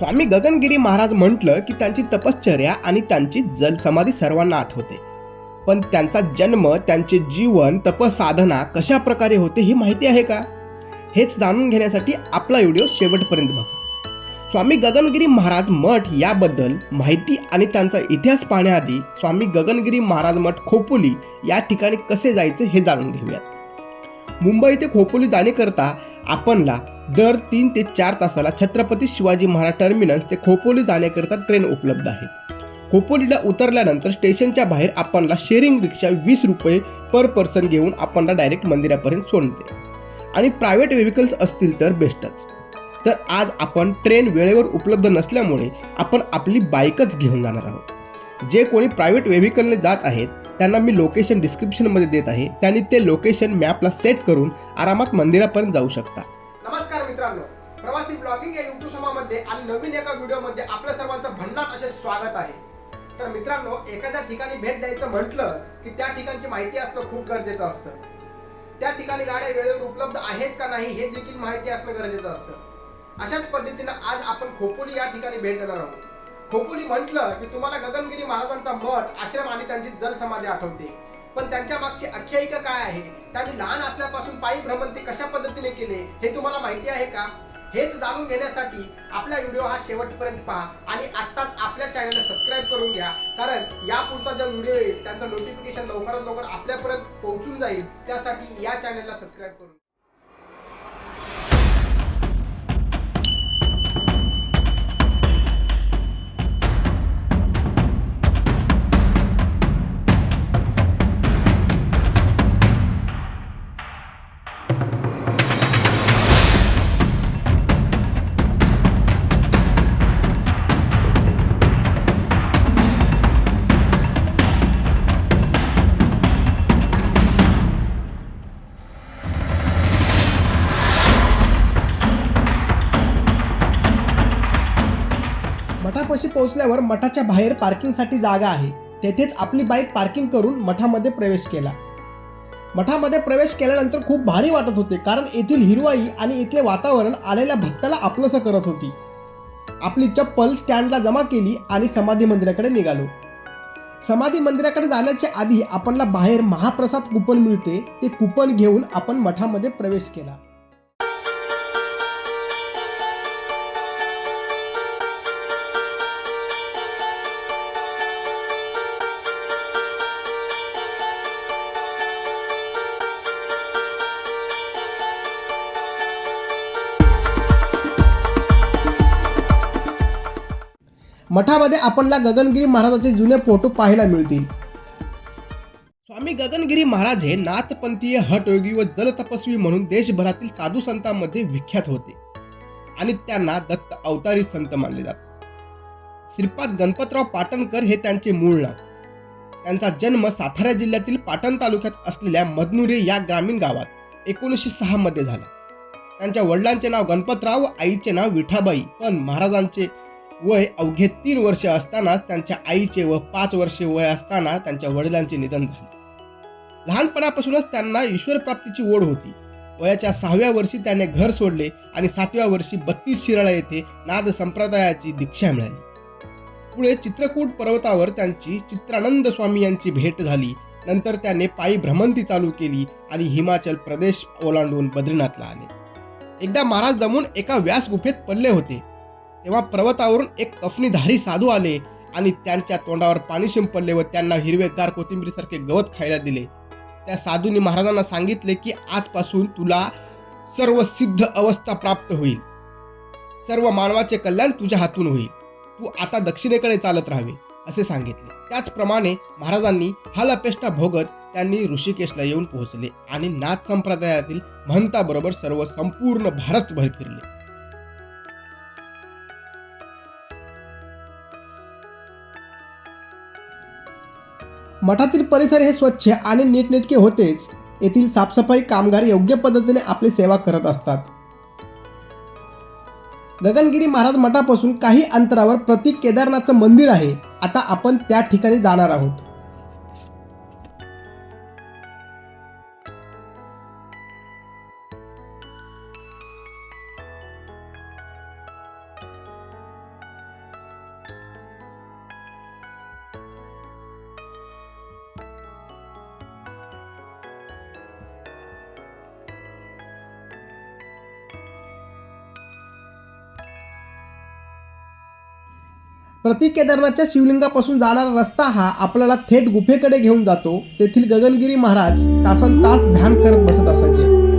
स्वामी गगनगिरी महाराज म्हटलं की त्यांची तपश्चर्या आणि त्यांची जलसमाधी सर्वांना आठवते. पण त्यांचा जन्म त्यांचे जीवन तपसाधना कशा प्रकारे होते ही माहिती आहे का? हेच जाणून घेण्यासाठी आपला व्हिडिओ शेवटपर्यंत बघा. स्वामी गगनगिरी महाराज मठ याबद्दल माहिती आणि त्यांचा इतिहास पाहण्याआधी स्वामी गगनगिरी महाराज मठ खोपोली या ठिकाणी कसे जायचे हे जाणून घेऊयात. मुंबई ते खोपोली जाण्याकरता आपणला दर तीन ते चार तासाला छत्रपती शिवाजी महाराज टर्मिनस ते खोपोली जाण्याकरता ट्रेन उपलब्ध आहेत. खोपोलीला उतरल्यानंतर स्टेशनच्या बाहेर आपणला शेअरिंग रिक्षा वीस रुपये पर पर्सन घेऊन आपणला डायरेक्ट मंदिरापर्यंत सोडते. आणि प्रायव्हेट व्हेकल्स असतील तर बेस्टच तर आज आपण ट्रेन वेळेवर उपलब्ध नसल्यामुळे आपण आपली बाईकच घेऊन जाणार आहोत. जे कोणी प्रायव्हेट व्हेकलने जात आहेत त्यांना मी लोकेशन डिस्क्रिप्शनमध्ये देत आहे. त्यांनी ते लोकेशन मॅपला सेट करून आरामात मंदिरापर्यंत जाऊ शकता. नमस्कार मित्रांनो. प्रवासी ब्लॉगिंग या युट्यूब समामध्ये आणि नवीन एका व्हिडिओमध्ये आपल्या सर्वांचं भन्नाट असे स्वागत आहे. तर मित्रांनो एखाद्या ठिकाणी भेट द्यायचं म्हटलं की त्या ठिकाणची माहिती असणं खूप गरजेचं असतं. त्या ठिकाणी गाड्या वेळेवर उपलब्ध आहेत का नाही हे देखील माहिती असणं गरजेचं असतं. अशाच पद्धतीनं आज आपण खोपोली या ठिकाणी भेट देणार आहोत. ठोकुली म्हटलं की तुम्हाला गगनगिरी महाराजांचा मठ आश्रम आणि त्यांची जलसमाधी आठवते. पण त्यांच्या मागची आख्यायिका काय आहे? त्यांनी लहान असल्यापासून पायी भ्रमंती कशा पद्धतीने केले हे तुम्हाला माहिती आहे का? हेच जाणून घेण्यासाठी आपला व्हिडिओ हा शेवटपर्यंत पहा आणि आत्ताच आपल्या चॅनलला सबस्क्राईब करून घ्या. कारण या पुढचा जो व्हिडिओ येईल त्यांचं नोटिफिकेशन लवकरात लवकर आपल्यापर्यंत पोहोचून जाईल. त्यासाठी या चॅनलला सबस्क्राईब करून मठापाशी पोहोचल्यावर मठाच्या बाहेर पार्किंगसाठी जागा आहे. तेथेच आपली बाईक पार्किंग करून मठामध्ये प्रवेश केला. मठामध्ये प्रवेश केल्यानंतर खूप भारी वाटत होते कारण येथील हिरवाई आणि इथले वातावरण आलेल्या भक्ताला आपलंसं करत होती. आपली चप्पल स्टँडला जमा केली आणि समाधी मंदिराकडे निघालो. समाधी मंदिराकडे जाण्याच्या आधी आपणला बाहेर महाप्रसाद कुपन मिळते ते कुपन घेऊन आपण मठामध्ये प्रवेश केला. मठामध्ये आपणला गगनगिरी महाराजाचे जुने फोटो पाहायला मिळतील. स्वामी गगनगिरी महाराज हे नाथपंथीय हटयोगी व जलतपस्वी म्हणून देशभरातील साधू संतांमध्ये विख्यात होते. आणि त्यांना दत्त अवतारी संत मानले जात श्रीपाद गणपतराव पाटणकर हे त्यांचे मूळ नाव. त्यांचा जन्म सातारा जिल्ह्यातील पाटण तालुक्यात असलेल्या मदनुरे या ग्रामीण गावात एकोणीसशे सहा मध्ये झाला. त्यांच्या वडिलांचे नाव गणपतराव व आईचे नाव विठाबाई. पण महाराजांचे वय अवघे तीन वर्ष असतानाच त्यांच्या आईचे व पाच वर्षे वय असताना त्यांच्या वडिलांचे निधन झाले. लहानपणापासूनच त्यांना ईश्वर प्राप्तीची ओढ होती. वयाच्या सहाव्या वर्षी त्याने घर सोडले आणि सातव्या वर्षी बत्तीस शिराळा येथे नाद संप्रदायाची दीक्षा मिळाली. पुढे चित्रकूट पर्वतावर त्यांची चित्रानंद स्वामी यांची भेट झाली. नंतर त्याने पायी भ्रमंती चालू केली आणि हिमाचल प्रदेश ओलांडून बद्रीनाथला आले. एकदा महाराज जमून एका व्यास गुफेत पडले होते. तेव्हा पर्वतावरून एक कफनीधारी साधू आले आणि त्यांच्या तोंडावर पाणी शिंपडले व त्यांना हिरवेगार कोथिंबीरीसारखे गवत खायला दिले. त्या साधूंनी महाराजांना सांगितले की आजपासून तुला सर्व सिद्ध अवस्था प्राप्त होईल. सर्व मानवाचे कल्याण तुझ्या हातून होईल. तू आता दक्षिणेकडे चालत राहावे असे सांगितले. त्याचप्रमाणे महाराजांनी हालपेष्टा भोगत त्यांनी ऋषिकेशला येऊन पोहोचले आणि नाथ संप्रदायातील महंताबरोबर सर्व संपूर्ण भारतभर फिरले. मठातील परिसर हे स्वच्छ आणि नीटनेटके होतेच. येथील साफसफाई कामगार योग्य पद्धतीने आपली सेवा करत असतात. गगनगिरी महाराज मठापासून काही अंतरावर प्रतीक केदारनाथचं मंदिर आहे. आता आपण त्या ठिकाणी जाणार आहोत. प्रति केदारनाथच्या शिवलिंगापासून जाणारा रस्ता हा आपल्याला थेट गुफेकडे घेऊन जातो. तेथील गगनगिरी महाराज तासन तास ध्यान करत बसत असायचे.